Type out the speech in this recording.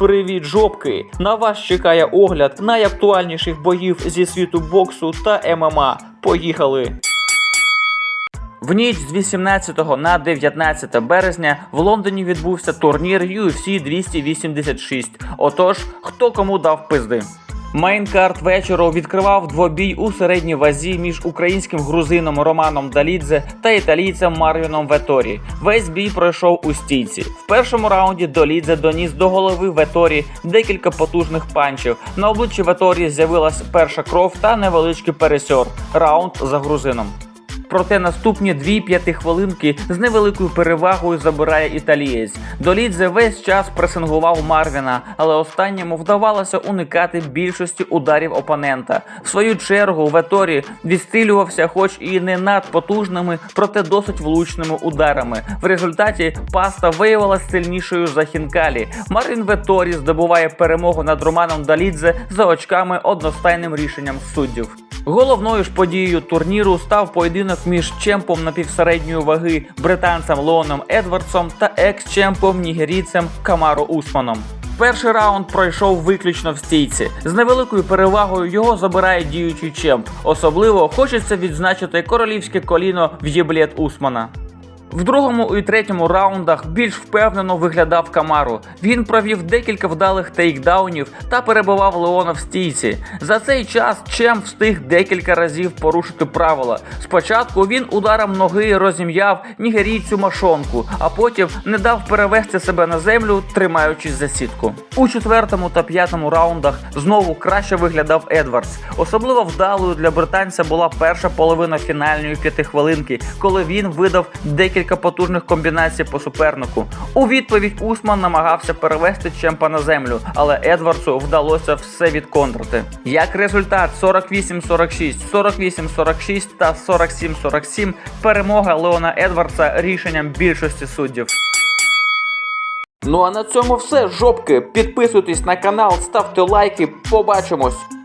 Привіт, жопки! На вас чекає огляд найактуальніших боїв зі світу боксу та ММА. Поїхали! В ніч з 18 на 19 березня в Лондоні відбувся турнір UFC 286. Отож, хто кому дав пизди. Мейнкарт вечору відкривав двобій у середній вазі між українським грузином Романом Далідзе та італійцем Марвіном Веторі. Весь бій пройшов у стійці. В першому раунді Долідзе доніс до голови Веторі декілька потужних панчів. На обличчі Веторі з'явилась перша кров та невеличкий пересьор. Раунд за грузином. Проте наступні дві п'ятихвилинки з невеликою перевагою забирає італієць. Долідзе весь час пресингував Марвіна, але останньому вдавалося уникати більшості ударів опонента. В свою чергу Веторі відстрілювався, хоч і не надпотужними, проте досить влучними ударами. В результаті паста виявилася сильнішою за Хінкалі. Марвін Веторі здобуває перемогу над Романом Далідзе за очками одностайним рішенням суддів. Головною ж подією турніру став поєдинок між чемпом напівсередньої ваги британцем Леоном Едвардсом та екс-чемпом нігерійцем Камаро Усманом. Перший раунд пройшов виключно в стійці. З невеликою перевагою його забирає діючий чемп. Особливо хочеться відзначити королівське коліно в єблет Усмана. В другому і третьому раундах більш впевнено виглядав Камару. Він провів декілька вдалих тейкдаунів та перебував Леона в стійці. За цей час Чем встиг декілька разів порушити правила. Спочатку він ударом ноги розім'яв нігерійцю машонку, а потім не дав перевести себе на землю, тримаючись за сітку. У четвертому та п'ятому раундах знову краще виглядав Едвардс. Особливо вдалою для британця була перша половина фінальної п'ятихвилинки, коли він видав декілька потужних комбінацій по супернику. У відповідь Усман намагався перевести чемпа на землю, але Едвардсу вдалося все відконтрити. Як результат 48-46, 48-46 та 47-47 перемога Леона Едвардса рішенням більшості суддів. Ну а на цьому все, жопки. Підписуйтесь на канал, ставте лайки. Побачимось.